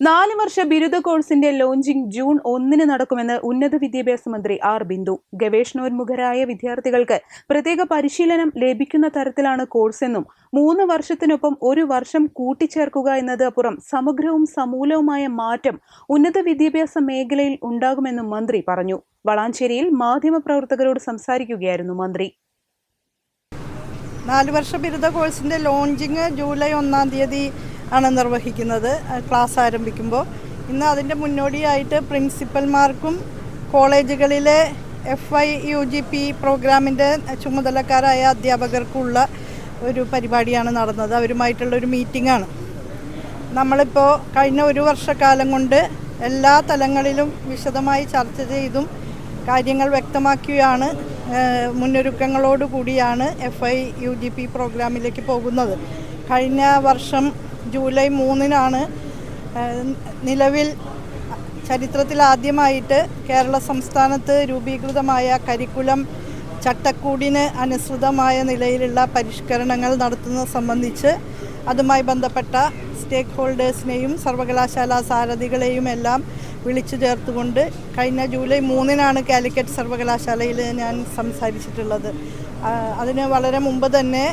നാല് വർഷ ബിരുദ കോഴ്സിന്റെ ലോഞ്ചിംഗ് ജൂൺ ഒന്നിന് നടക്കുമെന്ന് ഉന്നത വിദ്യാഭ്യാസ മന്ത്രി ആർ ബിന്ദു. ഗവേഷണോന്മുഖരായ വിദ്യാർത്ഥികൾക്ക് പ്രത്യേക പരിശീലനം ലഭിക്കുന്ന തരത്തിലാണ് കോഴ്സെന്നും മൂന്ന് വർഷത്തിനൊപ്പം ഒരു വർഷം കൂട്ടിച്ചേർക്കുക എന്നത് അപ്പുറം സമഗ്രവും സമൂലവുമായ മാറ്റം ഉന്നത വിദ്യാഭ്യാസ മേഖലയിൽ ഉണ്ടാകുമെന്നും മന്ത്രി പറഞ്ഞു. വളാഞ്ചേരിയിൽ മാധ്യമപ്രവർത്തകരോട് സംസാരിക്കുകയായിരുന്നു മന്ത്രി. നാല് വർഷ ബിരുദ കോഴ്സിന്റെ ലോഞ്ചിങ് ജൂലൈ ഒന്നാം തീയതി ആണ് നിർവഹിക്കുന്നത് ക്ലാസ് ആരംഭിക്കുമ്പോൾ. ഇന്ന് അതിന്റെ മുന്നോടിയായിട്ട് പ്രിൻസിപ്പൽമാർക്കും കോളേജുകളിലെ F I U G P പ്രോഗ്രാമിന്റെ ചുമതലക്കാരായ അധ്യാപകർക്കുള്ള ഒരു പരിപാടിയാണ് നടന്നത്. അവരുമായിട്ടുള്ള ഒരു മീറ്റിംഗ് ആണ്. നമ്മളിപ്പോൾ കഴിഞ്ഞ ഒരു വർഷക്കാലം കൊണ്ട് എല്ലാ തലങ്ങളിലും വിശദമായി ചർച്ച ചെയ്തും കാര്യങ്ങൾ വ്യക്തമാക്കിയാണ് മുന്നൊരുക്കങ്ങളോടുകൂടിയാണ് മുന്നൊരുക്കങ്ങളോട് കൂടിയാണ് F I U G P പ്രോഗ്രാമിലേക്ക് പോകുന്നത്. കഴിഞ്ഞ വർഷം ജൂലൈ മൂന്നിനാണ് നിലവിൽ ചരിത്രത്തിൽ ആദ്യമായിട്ട് കേരള സംസ്ഥാനത്ത് രൂപീകൃതമായ കരിക്കുലം ചട്ടക്കൂടിന് അനുസൃതമായ നിലയിലുള്ള പരിഷ്കരണങ്ങൾ നടത്തുന്നത് സംബന്ധിച്ച് അതുമായി ബന്ധപ്പെട്ട സ്റ്റേക്ക് ഹോൾഡേഴ്സിനെയും സർവകലാശാല സാരഥികളെയും എല്ലാം വിളിച്ചു ചേർത്തുകൊണ്ട് കഴിഞ്ഞ ജൂലൈ മൂന്നിനാണ് കാലിക്കറ്റ് സർവകലാശാലയിൽ ഞാൻ സംസാരിച്ചിട്ടുള്ളത്. അതിന് വളരെ മുമ്പ് തന്നെ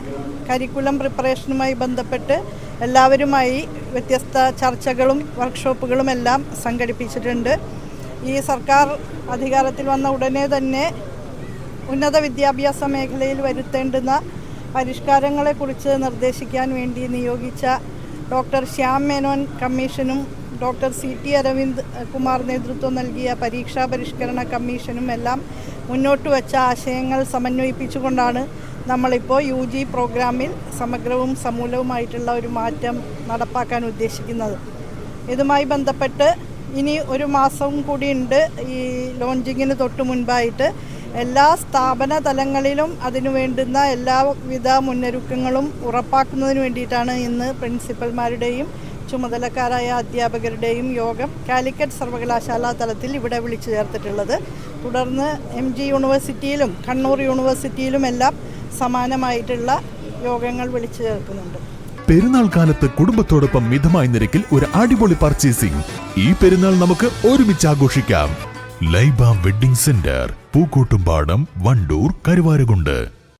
കരിക്കുലം പ്രിപ്പറേഷനുമായി ബന്ധപ്പെട്ട് എല്ലാവരുമായി വ്യത്യസ്ത ചർച്ചകളും വർക്ക്ഷോപ്പുകളും എല്ലാം സംഘടിപ്പിച്ചിട്ടുണ്ട്. ഈ സർക്കാർ അധികാരത്തിൽ വന്ന ഉടനെ തന്നെ ഉന്നത വിദ്യാഭ്യാസ മേഖലയിൽ വരുത്തേണ്ടുന്ന പരിഷ്കാരങ്ങളെക്കുറിച്ച് നിർദ്ദേശിക്കാൻ വേണ്ടി നിയോഗിച്ച ഡോക്ടർ ശ്യാം മേനോൻ കമ്മീഷനും doctor C T Aravind Kumar നേതൃത്വം നൽകിയ പരീക്ഷാ പരിഷ്കരണ കമ്മീഷനും എല്ലാം മുന്നോട്ട് വച്ച ആശയങ്ങൾ സമന്വയിപ്പിച്ചുകൊണ്ടാണ് നമ്മളിപ്പോൾ യു ജി പ്രോഗ്രാമിൽ സമഗ്രവും സമൂലവുമായിട്ടുള്ള ഒരു മാറ്റം നടപ്പാക്കാൻ ഉദ്ദേശിക്കുന്നത്. ഇതുമായി ബന്ധപ്പെട്ട് ഇനി ഒരു മാസവും ഉണ്ട് ഈ ലോഞ്ചിങ്ങിന് തൊട്ട് മുൻപായിട്ട്. എല്ലാ സ്ഥാപന തലങ്ങളിലും അതിനു വേണ്ടുന്ന എല്ലാവിധ മുന്നൊരുക്കങ്ങളും ഉറപ്പാക്കുന്നതിന് വേണ്ടിയിട്ടാണ് ഇന്ന് പ്രിൻസിപ്പൽമാരുടെയും ചുമതലക്കാരായ അധ്യാപകരുടെയും യോഗം കാലിക്കറ്റ് സർവകലാശാല തലത്തിൽ ഇവിടെ വിളിച്ചു ചേർത്തിട്ടുള്ളത്. തുടർന്ന് എം ജി യൂണിവേഴ്സിറ്റിയിലും കണ്ണൂർ യൂണിവേഴ്സിറ്റിയിലും എല്ലാം സമാനമായിട്ടുള്ള യോഗങ്ങൾ വിളിച്ചു ചേർക്കുന്നുണ്ട്. പെരുന്നാൾ കാലത്ത് കുടുംബത്തോടൊപ്പം മിതമായ നിരക്കിൽ ഒരു അടിപൊളി പർച്ചേസിംഗ് ഈ പെരുന്നാൾ നമുക്ക് ഒരുമിച്ച് ആഘോഷിക്കാം. Laiba wedding centre Pookkottumpadam Wandoor Karuvarakundu.